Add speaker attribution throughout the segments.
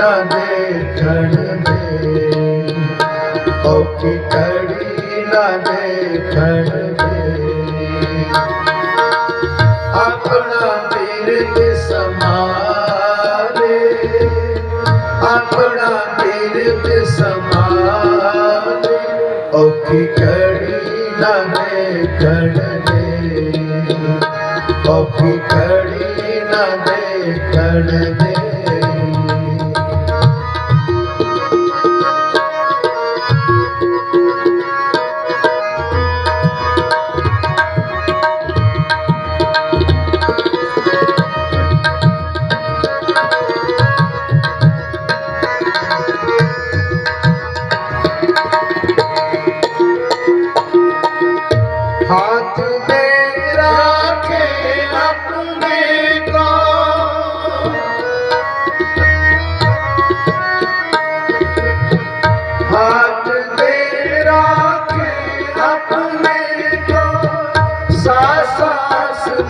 Speaker 1: दे। औखी कड़ी ना दे। अपना तीर्थ समारे अपना तीर्थ समारे औखी कड़ी ना दे। औखी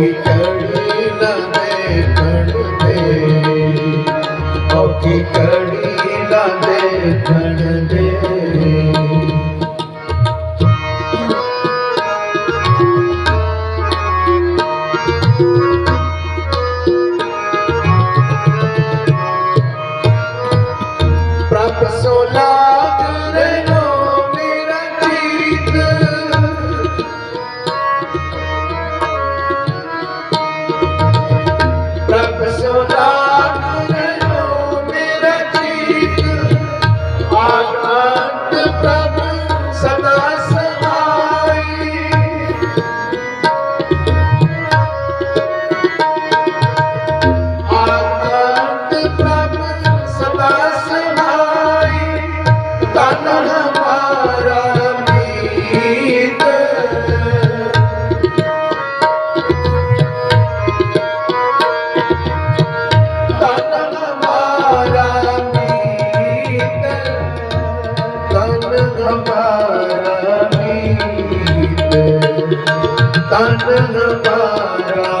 Speaker 1: Africa.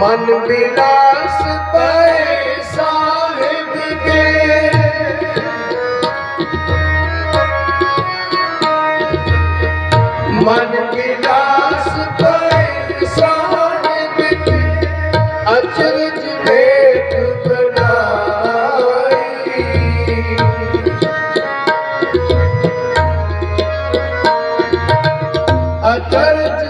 Speaker 1: मन बिना ਮਨ ਕੀ ਦਾਸ ਕੋਈ ਸਾਹਣ ਵਿੱਚ ਅਚਰਜ ਵੇਖ ਬਣਾਈ। ਅਚਰਜ